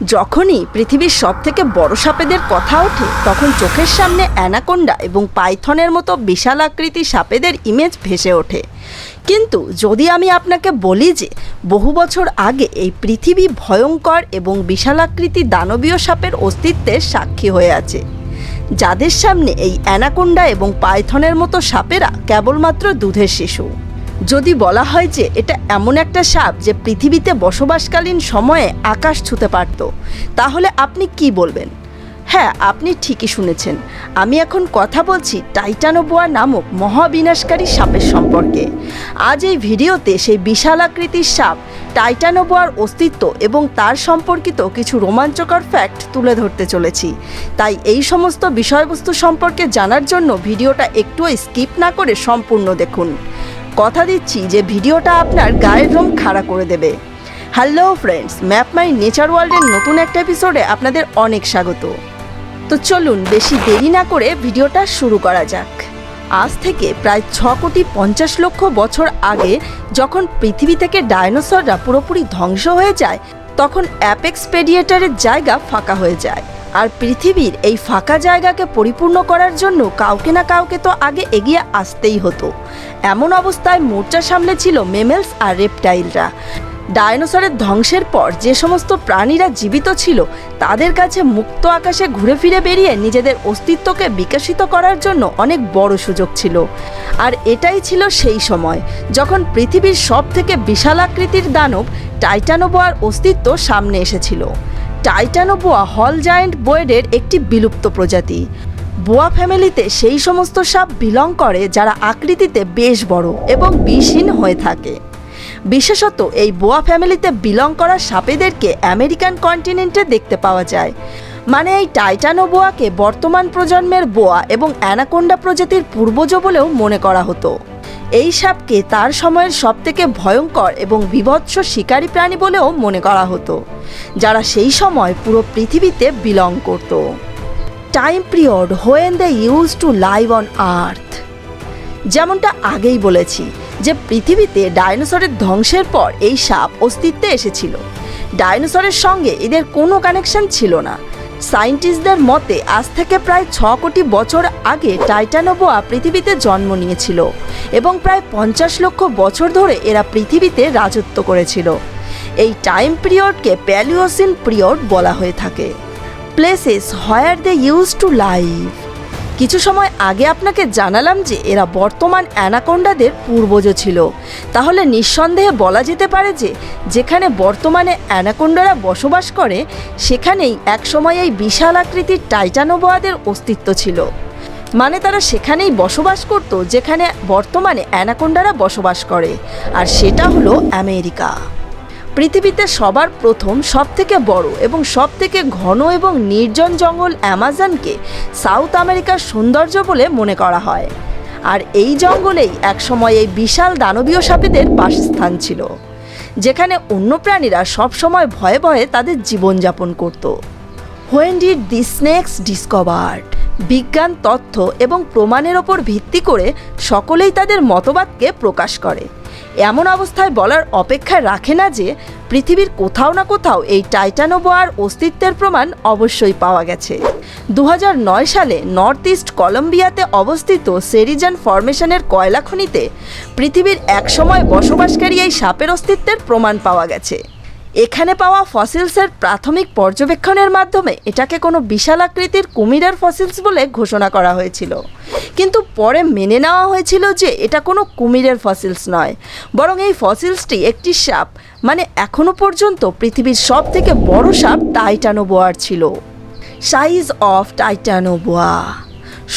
যখনই পৃথিবীর সব থেকে বড় সাপেদের কথা ওঠে, তখন চোখের সামনে অ্যানাকোন্ডা এবং পাইথনের মতো বিশাল আকৃতি সাপেদের ইমেজ ভেসে ওঠে। কিন্তু যদি আমি আপনাকে বলি যে বহু বছর আগে এই পৃথিবী ভয়ঙ্কর এবং বিশালাকৃতি দানবীয় সাপের অস্তিত্বের সাক্ষী হয়ে আছে, যাদের সামনে এই অ্যানাকোন্ডা এবং পাইথনের মতো সাপেরা কেবলমাত্র দুধের শিশু। যদি বলা হয় যে এটা এমন একটা সাপ যে পৃথিবীতে বসবাসকালীন সময়ে আকাশ ছুতে পারত, তাহলে আপনি কি বলবেন? হ্যাঁ আপনি ঠিকই শুনেছেন। আমি এখন কথা বলছি টাইটানোবোয়া নামক মহাবিনাশকারী সাপের সম্পর্কে। আজ এই ভিডিওতে সেই বিশাল আকৃতির সাপ টাইটানোবোয়ার অস্তিত্ব এবং তার সম্পর্কিত কিছু রোমাঞ্চকর ফ্যাক্ট তুলে ধরতে চলেছি। তাই এই সমস্ত বিষয়বস্তু সম্পর্কে জানার জন্য ভিডিওটা একটুও স্কিপ না করে সম্পূর্ণ দেখুন। কথা দিচ্ছি যে ভিডিওটা আপনার গায়ের রং খাড়া করে দেবে। Hello friends map my nature ওয়ার্ল্ডের নতুন একটা এপিসোডে আপনাদের অনেক স্বাগত। তো চলুন বেশি দেরি না করে ভিডিওটা শুরু করা যাক। আজ থেকে প্রায় ছ কোটি পঞ্চাশ লক্ষ বছর আগে যখন পৃথিবী থেকে ডায়নোসররা পুরোপুরি ধ্বংস হয়ে যায়, তখন অ্যাপেক্স পেডিয়েটারের জায়গা ফাঁকা হয়ে যায়। আর পৃথিবীর এই ফাঁকা জায়গাকে পরিপূর্ণ করার জন্য কাউকে না কাউকে তো আগে এগিয়ে আসতেই হতো। এমন অবস্থায় মোর্চা সামলে ছিল মেমেলস আর রেপটাইলরা। ডায়নোসরের ধ্বংসের পর যে সমস্ত প্রাণীরা জীবিত ছিল, তাদের কাছে মুক্ত আকাশে ঘুরে ফিরে বেরিয়ে নিজেদের অস্তিত্বকে বিকশিত করার জন্য অনেক বড় সুযোগ ছিল। আর এটাই ছিল সেই সময়, যখন পৃথিবীর সব থেকে বিশাল আকৃতির দানব টাইটানোবোয়ার অস্তিত্ব সামনে এসেছিল। টাইটানোবোয়া হল জায়েন্ট বোয়েডের একটি বিলুপ্ত প্রজাতি। বোয়া ফ্যামিলিতে সেই সমস্ত সাপ বিলং করে যারা আকৃতিতে বেশ বড় এবং বিষহীন হয়ে থাকে। বিশেষত এই বোয়া ফ্যামিলিতে বিলং করা সাপেদেরকে আমেরিকান কন্টিনেন্টে দেখতে পাওয়া যায়। মানে এই টাইটানো বোয়াকে বর্তমান প্রজন্মের বোয়া এবং অ্যানাকোন্ডা প্রজাতির পূর্বজ বলেও মনে করা হতো। এই সাপকে তার সময়ের সবথেকে ভয়ঙ্কর এবং বিভৎস শিকারী প্রাণী বলেও মনে করা হতো, যারা সেই সময় পুরো পৃথিবীতে বিলং করত। Time period when they use to live on earth. যেমনটা আগেই বলেছি যে পৃথিবীতে ডাইনোসরের ধ্বংসের পর এই সাপ অস্তিত্বে এসেছিল। ডাইনোসরের সঙ্গে এদের কোনো কানেকশন ছিল না। সায়েন্টিস্টদের মতে, আজ থেকে প্রায় ছ কোটি বছর আগে টাইটানোবোয়া পৃথিবীতে জন্ম নিয়েছিল এবং প্রায় পঞ্চাশ লক্ষ বছর ধরে এরা পৃথিবীতে রাজত্ব করেছিল। এই টাইম পিরিয়ডকে প্যালিওসিন পিরিয়ড বলা হয়ে থাকে। Places where they use to live. কিছু সময় আগে আপনাকে জানালাম যে এরা বর্তমান অ্যানাকোন্ডাদের পূর্বজ ছিল। তাহলে নিঃসন্দেহে বলা যেতে পারে যে যেখানে বর্তমানে অ্যানাকোন্ডারা বসবাস করে, সেখানেই একসময় এই বিশাল আকৃতির টাইটানোবোয়াদের অস্তিত্ব ছিল। মানে তারা সেখানেই বসবাস করত, যেখানে বর্তমানে অ্যানাকোন্ডারা বসবাস করে। আর সেটা হলো আমেরিকা। পৃথিবীতে সবার প্রথম, সবথেকে বড় এবং সবথেকে ঘন এবং নির্জন জঙ্গল অ্যামাজনকে সাউথ আমেরিকার সৌন্দর্য বলে মনে করা হয়। আর এই জঙ্গলেই একসময় এই বিশাল দানবীয় সাপেদের বাসস্থান ছিল, যেখানে অন্য প্রাণীরা সবসময় ভয়ে ভয়ে তাদের জীবনযাপন করত। When did the snakes discovered বিজ্ঞান, তথ্য এবং প্রমাণের ওপর ভিত্তি করে সকলেই তাদের মতবাদকে প্রকাশ করে। এমন অবস্থায় বলার অপেক্ষায় রাখে না যে পৃথিবীর কোথাও না কোথাও এই টাইটানোবোয়ার অস্তিত্বের প্রমাণ অবশ্যই পাওয়া গেছে। দু হাজার নয় সালে নর্থ ইস্ট কলম্বিয়াতে অবস্থিত সেরিজান ফরমেশনের কয়লা খনিতে পৃথিবীর একসময় বসবাসকারী এই সাপের অস্তিত্বের প্রমাণ পাওয়া গেছে। এখানে পাওয়া ফসিলসের প্রাথমিক পর্যবেক্ষণের মাধ্যমে এটাকে কোনো বিশাল আকৃতির কুমিরের ফসিলস বলে ঘোষণা করা হয়েছিল। কিন্তু পরে মেনে নেওয়া হয়েছিল যে এটা কোনো কুমিরের ফসিলস নয়, বরং এই ফসিলসটি একটি সাপ। মানে এখনও পর্যন্ত পৃথিবীর সব থেকে বড় সাপ টাইটানোবোয়ার ছিল। Size of Titanoboa.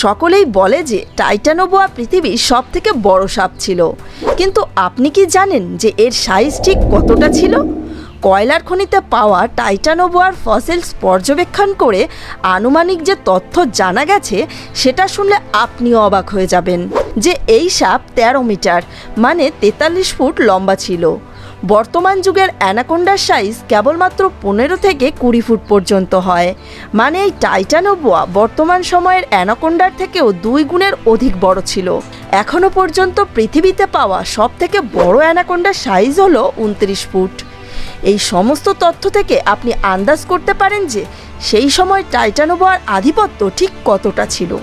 সকলেই বলে যে টাইটানোবোয়া পৃথিবীর সব থেকে বড় সাপ ছিল। কিন্তু আপনি কি জানেন যে এর সাইজ ঠিক কতটা ছিল? কয়লার খনিতে পাওয়া টাইটানোবোয়ার ফসিলস পর্যবেক্ষণ করে আনুমানিক যে তথ্য জানা গেছে, সেটা শুনলে আপনিও অবাক হয়ে যাবেন যে এই সাপ তেরো মিটার মানে তেতাল্লিশ ফুট লম্বা ছিল। বর্তমান যুগের অ্যানাকোন্ডার সাইজ কেবলমাত্র পনেরো থেকে কুড়ি ফুট পর্যন্ত হয়। মানে এই টাইটানোবোয়া বর্তমান সময়ের অ্যানাকোন্ডার থেকেও দুই গুণের অধিক বড় ছিল। এখনও পর্যন্ত পৃথিবীতে পাওয়া সব থেকে বড় অ্যানাকোন্ডার সাইজ হলো উনত্রিশ ফুট। এই সমস্ত তথ্য থেকে আপনি আন্দাজ করতে পারেন যে সেই সময় টাইটানোবোয়ার আধিপত্য ঠিক কতটা ছিল।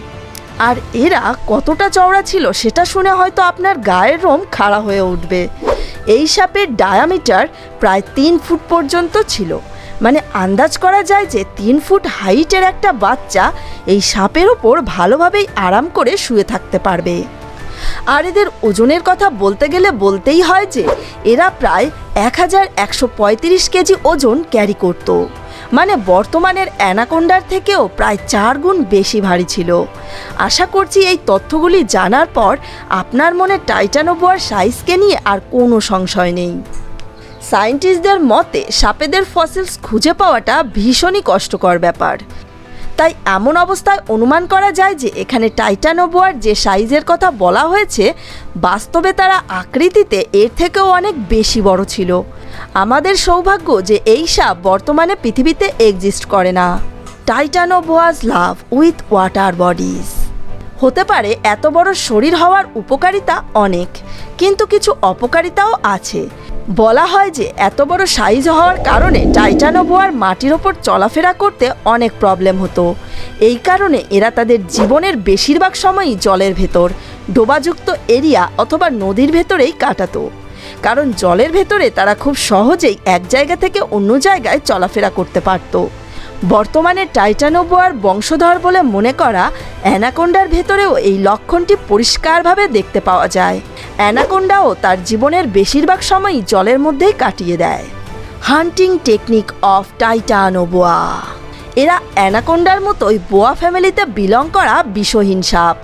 আর এরা কতটা চওড়া ছিল সেটা শুনে হয়তো আপনার গায়ের রোম খাড়া হয়ে উঠবে। এই সাপের ডায়ামিটার প্রায় তিন ফুট পর্যন্ত ছিল। মানে আন্দাজ করা যায় যে তিন ফুট হাইটের একটা বাচ্চা এই সাপের ওপর ভালোভাবেই আরাম করে শুয়ে থাকতে পারবে। আর এদের ওজনের কথা বলতে গেলে বলতেই হয় যে এরা প্রায় এক হাজার একশো পঁয়ত্রিশ কেজি ওজন ক্যারি করত। মানে বর্তমানের অ্যানাকোন্ডার থেকেও প্রায় চার গুণ বেশি ভারী ছিল। আশা করছি এই তথ্যগুলি জানার পর আপনার মনে টাইটানোবোয়ার সাইজকে নিয়ে আর কোনো সংশয় নেই। সায়েন্টিস্টদের মতে, সাপেদের ফসিলস খুঁজে পাওয়াটা ভীষণই কষ্টকর ব্যাপার। তাই এমন অবস্থায় অনুমান করা যায় যে এখানে টাইটানোবোয়ার যে সাইজের কথা বলা হয়েছে, বাস্তবে তারা আকৃতিতে এর থেকেও অনেক বেশি বড় ছিল। আমাদের সৌভাগ্য যে এই সাপ বর্তমানে পৃথিবীতে এক্সিস্ট করে না। Titanoboas love with water bodies. হতে পারে এত বড় শরীর হওয়ার উপকারিতা অনেক, কিন্তু কিছু অপকারিতাও আছে। বলা হয় যে এত বড় সাইজ হওয়ার কারণে টাইটানোবোয়ার মাটির ওপর চলাফেরা করতে অনেক প্রবলেম হতো। এই কারণে এরা তাদের জীবনের বেশিরভাগ সময়ই জলের ভেতর, ডোবাযুক্ত এরিয়া অথবা নদীর ভেতরেই কাটাতো। কারণ জলের ভেতরে তারা খুব সহজেই এক জায়গা থেকে অন্য জায়গায় চলাফেরা করতে পারতো। বর্তমানে টাইটানোবোয়ার বংশধর বলে মনে করা অ্যানাকোন্ডার ভেতরেও এই লক্ষণটি পরিষ্কারভাবে দেখতে পাওয়া যায়। অ্যানাকোন্ডাও তার জীবনের বেশিরভাগ সময়ই জলের মধ্যেই কাটিয়ে দেয়। Hunting technique of Titanoboa. এরা অ্যানাকোন্ডার মতোই বোয়া ফ্যামিলিতে বিলং করা বিষহীন সাপ।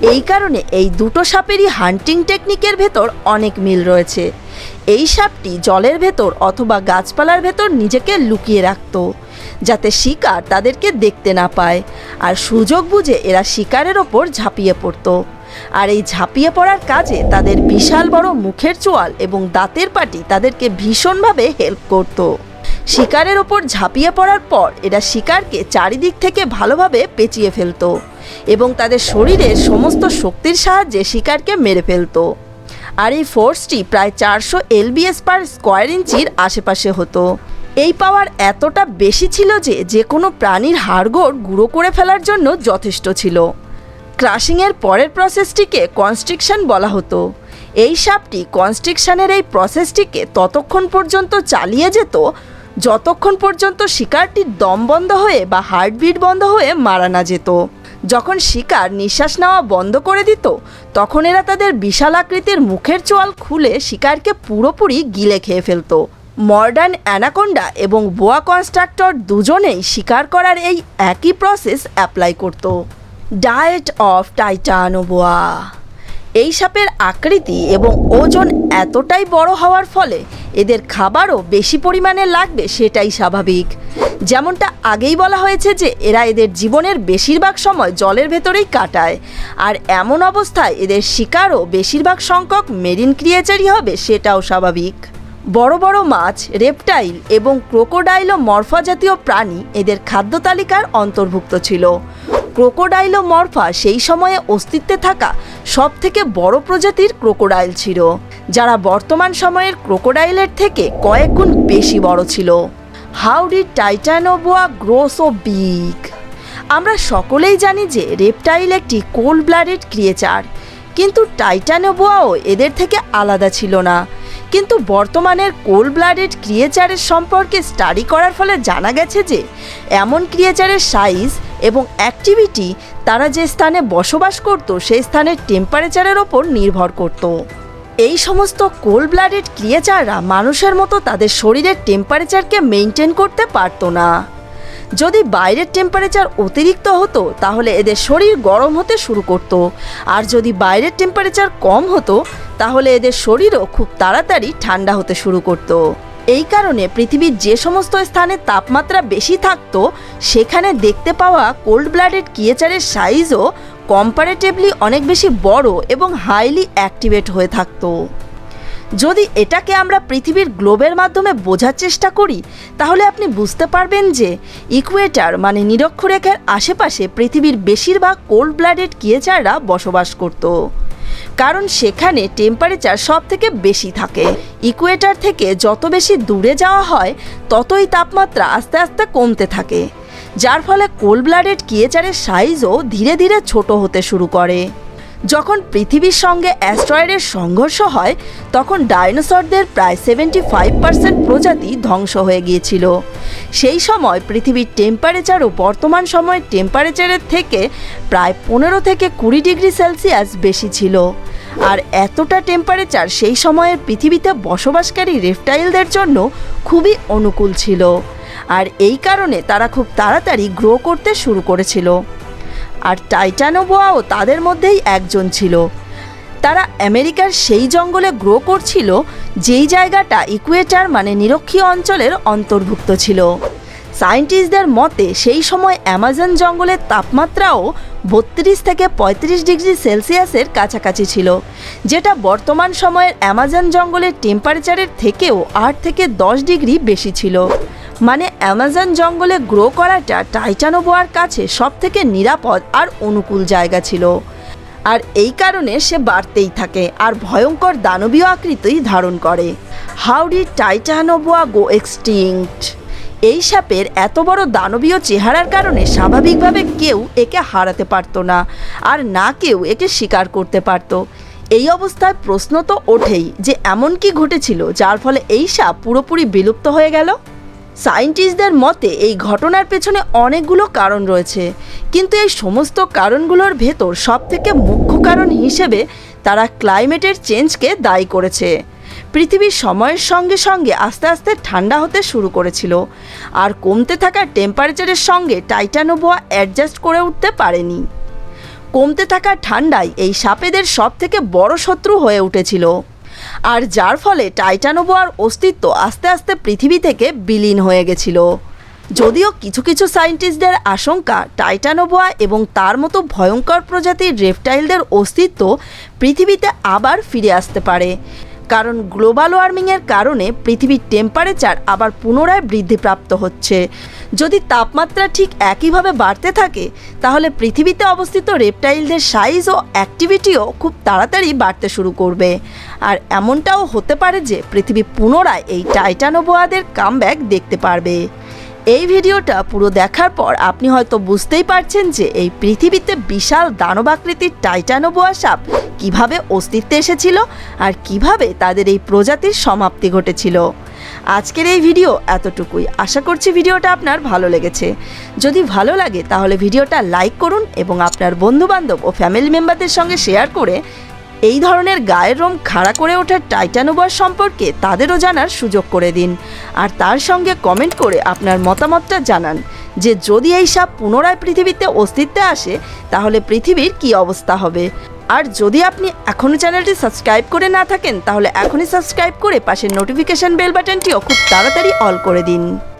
এই কারণে এই দুটো সাপেরই হান্টিং টেকনিকের ভেতর অনেক মিল রয়েছে। এই সাপটি জলের ভেতর অথবা গাছপালার ভেতর নিজেকে লুকিয়ে রাখত। যাতে শিকার তাদেরকে দেখতে না পায়। আর সুযোগ বুঝে এরা শিকারের ওপর ঝাঁপিয়ে পড়ত। আর এই ঝাঁপিয়ে পড়ার কাজে তাদের বিশাল বড় মুখের চোয়াল এবং দাঁতের পাটি তাদেরকে ভীষণভাবে হেল্প করতো। শিকারের ওপর ঝাঁপিয়ে পড়ার পর এরা শিকারকে চারিদিক থেকে ভালোভাবে পেঁচিয়ে ফেলতো এবং তাদের শরীরের সমস্ত শক্তির সাহায্যে শিকারকে মেরে ফেলতো। আর এই ফোর্সটি প্রায় চারশো এলবিএস পার স্কোয়ার ইঞ্চির আশেপাশে হতো। এই পাওয়ার এতটা বেশি ছিল যে যে কোনো প্রাণীর হাড়গোড় গুঁড়ো করে ফেলার জন্য যথেষ্ট ছিল। ক্রাশিংয়ের পরের প্রসেসটিকে কনস্ট্রিকশন বলা হতো। এই সাপটি কনস্ট্রিকশনের এই প্রসেসটিকে ততক্ষণ পর্যন্ত চালিয়ে যেত, যতক্ষণ পর্যন্ত শিকারটির দম বন্ধ হয়ে বা হার্টবিট বন্ধ হয়ে মারা না যেত। যখন শিকার নিঃশ্বাস নেওয়া বন্ধ করে দিত, তখন এরা তাদের বিশাল আকৃতির মুখের চোয়াল খুলে শিকারকে পুরোপুরি গিলে খেয়ে ফেলতো। মডার্ন অ্যানাকোন্ডা এবং বোয়া কনস্ট্রাক্টর দুজনেই শিকার করার এই একই প্রসেস অ্যাপ্লাই করত। ডায়েট অফ টাইটানোবোয়া এই সাপের আকৃতি এবং ওজন এতটাই বড় হওয়ার ফলে এদের খাবারও বেশি পরিমাণে লাগবে সেটাই স্বাভাবিক। যেমনটা আগেই বলা হয়েছে যে এরা এদের জীবনের বেশিরভাগ সময় জলের ভেতরেই কাটায়, আর এমন অবস্থায় এদের শিকারও বেশিরভাগ সংখ্যক মেরিন ক্রিয়েচারই হবে সেটাও স্বাভাবিক। বড় বড় মাছ রেপটাইল এবং ক্রোকোডাইলো মরফা জাতীয় প্রাণী এদের খাদ্য তালিকার অন্তর্ভুক্ত ছিল। ক্রোকোডাইলো মরফা সেই সময়ে অস্তিত্বে থাকা সব থেকে বড় প্রজাতির ক্রোকোডাইল ছিল, যারা বর্তমান সময়ের ক্রোকোডাইলের থেকে কয়েক গুণ বেশি বড় ছিল। হাউ ডিড টাইটানোবোয়া গ্রোস ও বিগ আমরা সকলেই জানি যে রেপটাইল একটি কোল্ড ব্লাডেড ক্রিয়েচার কিন্তু টাইটানোবোয়াও এদের থেকে আলাদা ছিল না। কিন্তু বর্তমানের কোল্ড ব্লাডেড ক্রিয়েচারের সম্পর্কে স্টাডি করার ফলে জানা গেছে যে, এমন ক্রিয়েচারের সাইজ এবং অ্যাক্টিভিটি তারা যে স্থানে বসবাস করত, সেই স্থানের টেম্পারেচারের ওপর নির্ভর করত। এই সমস্ত কোল্ড ব্লাডেড ক্রিয়েচাররা মানুষের মতো তাদের শরীরের টেম্পারেচারকে মেনটেন করতে পারতো না। যদি বাইরের টেম্পারেচার অতিরিক্ত হতো, তাহলে এদের শরীর গরম হতে শুরু করতো। আর যদি বাইরের টেম্পারেচার কম হতো তাহলে এদের শরীরও খুব তাড়াতাড়ি ঠান্ডা হতে শুরু করতো। এই কারণে পৃথিবীর যে সমস্ত স্থানে তাপমাত্রা বেশি থাকতো, সেখানে দেখতে পাওয়া কোল্ড ব্লাডেড কিয়েচারের সাইজও কম্পারেটিভলি অনেক বেশি বড় এবং হাইলি অ্যাক্টিভেট হয়ে থাকতো। যদি এটাকে আমরা পৃথিবীর গ্লোবের মাধ্যমে বোঝার চেষ্টা করি, তাহলে আপনি বুঝতে পারবেন যে ইকুয়েটার মানে নিরক্ষরেখার আশেপাশে পৃথিবীর বেশিরভাগ কোল্ড ব্লাডেড কিয়েচাররা বসবাস করত। কারণ সেখানে টেম্পারেচার সব থেকে বেশি থাকে। ইকুয়েটার থেকে যত বেশি দূরে যাওয়া হয়, ততই তাপমাত্রা আস্তে আস্তে কমতে থাকে। যার ফলে কোল্ড ব্লাডেড কিয়েচারের সাইজও ধীরে ধীরে ছোট হতে শুরু করে। যখন পৃথিবীর সঙ্গে অ্যাস্ট্রয়েডের সংঘর্ষ হয়, তখন ডাইনোসরদের প্রায় সেভেন্টি ফাইভ পার্সেন্ট প্রজাতি ধ্বংস হয়ে গিয়েছিল। সেই সময় পৃথিবীর টেম্পারেচারও বর্তমান সময়ের টেম্পারেচারের থেকে প্রায় পনেরো থেকে কুড়ি ডিগ্রি সেলসিয়াস বেশি ছিল। আর এতটা টেম্পারেচার সেই সময়ের পৃথিবীতে বসবাসকারী রেপটাইলদের জন্য খুবই অনুকূল ছিল। আর এই কারণে তারা খুব তাড়াতাড়ি গ্রো করতে শুরু করেছিল। আর টাইটানোবোয়াও তাদের মধ্যেই একজন ছিল। তারা আমেরিকার সেই জঙ্গলে গ্রো করছিল, যেই জায়গাটা ইকুয়েটার মানে নিরক্ষীয় অঞ্চলের অন্তর্ভুক্ত ছিল। সায়েন্টিস্টদের মতে, সেই সময় অ্যামাজন জঙ্গলের তাপমাত্রাও বত্রিশ থেকে পঁয়ত্রিশ ডিগ্রি সেলসিয়াসের কাছাকাছি ছিল, যেটা বর্তমান সময়ের অ্যামাজন জঙ্গলের টেম্পারেচারের থেকেও আট থেকে দশ ডিগ্রি বেশি ছিল। মানে অ্যামাজন জঙ্গলে গ্রো করাটা টাইটানোবোয়ার কাছে সব থেকে নিরাপদ আর অনুকূল জায়গা ছিল। আর এই কারণে সে বাড়তেই থাকে আর ভয়ঙ্কর দানবীয় আকৃতি ধারণ করে। হাউডি টাইটানোবোয়া গো এক্সটিংক্ট এই সাপের এত বড় দানবীয় চেহারার কারণে স্বাভাবিকভাবে কেউ একে হারাতে পারতো না আর না কেউ একে শিকার করতে পারতো। এই অবস্থায় প্রশ্ন তো ওঠেই যে এমন কি ঘটেছিল যার ফলে এই সাপ পুরোপুরি বিলুপ্ত হয়ে গেল? সায়েন্টিস্টদের মতে, এই ঘটনার পেছনে অনেকগুলো কারণ রয়েছে। কিন্তু এই সমস্ত কারণগুলোর ভেতর সবথেকে মুখ্য কারণ হিসেবে তারা ক্লাইমেটের চেঞ্জকে দায়ী করেছে। পৃথিবীর সময়ের সঙ্গে সঙ্গে আস্তে আস্তে ঠান্ডা হতে শুরু করেছিল। আর কমতে থাকা টেম্পারেচারের সঙ্গে টাইটানোবোয়া অ্যাডজাস্ট করে উঠতে পারেনি। কমতে থাকা ঠান্ডায় এই সাপেদের সব থেকে বড় শত্রু হয়ে উঠেছিল। আর যার ফলে টাইটানোবোয়ার অস্তিত্ব আস্তে আস্তে পৃথিবী থেকে বিলীন হয়ে গেছিল। যদিও কিছু কিছু সায়েন্টিস্টদের আশঙ্কা টাইটানোবোয়া এবং তার মতো ভয়ঙ্কর প্রজাতির রেপটাইলদের অস্তিত্ব পৃথিবীতে আবার ফিরে আসতে পারে। কারণ গ্লোবাল ওয়ার্মিংয়ের কারণে পৃথিবীর টেম্পারেচার আবার পুনরায় বৃদ্ধিপ্রাপ্ত হচ্ছে। যদি তাপমাত্রা ঠিক একইভাবে বাড়তে থাকে, তাহলে পৃথিবীতে অবস্থিত রেপটাইলদের সাইজ ও অ্যাক্টিভিটিও খুব তাড়াতাড়ি বাড়তে শুরু করবে। আর এমনটাও হতে পারে যে পৃথিবী পুনরায় এই টাইটানোবোয়াদের কামব্যাক দেখতে পারবে। এই ভিডিওটা পুরো দেখার পর আপনি হয়তো বুঝতেই পারছেন যে এই পৃথিবীতে বিশাল দানবাকৃতির টাইটানোবোয়া সাপ কীভাবে অস্তিত্বে এসেছিল আর কীভাবে তাদের এই প্রজাতির সমাপ্তি ঘটেছিল। আজকের এই ভিডিও এতটুকুই। আশা করছি ভিডিওটা আপনার ভালো লেগেছে। যদি ভালো লাগে তাহলে ভিডিওটা লাইক করুন এবং আপনার বন্ধুবান্ধব ও ফ্যামিলি মেম্বারদের সঙ্গে শেয়ার করে এই ধরনের গায়ের রোম খাড়া করে ওঠার টাইটানোবর সম্পর্কে তাদেরও জানার সুযোগ করে দিন। আর তার সঙ্গে কমেন্ট করে আপনার মতামতটা জানান যে যদি এই সাপ পুনরায় পৃথিবীতে অস্তিত্বে আসে, তাহলে পৃথিবীর কি অবস্থা হবে? আর যদি আপনি এখনও চ্যানেলটি সাবস্ক্রাইব করে না থাকেন, তাহলে এখনই সাবস্ক্রাইব করে পাশের নোটিফিকেশন বেল বাটনটিও খুব তাড়াতাড়ি অল করে দিন।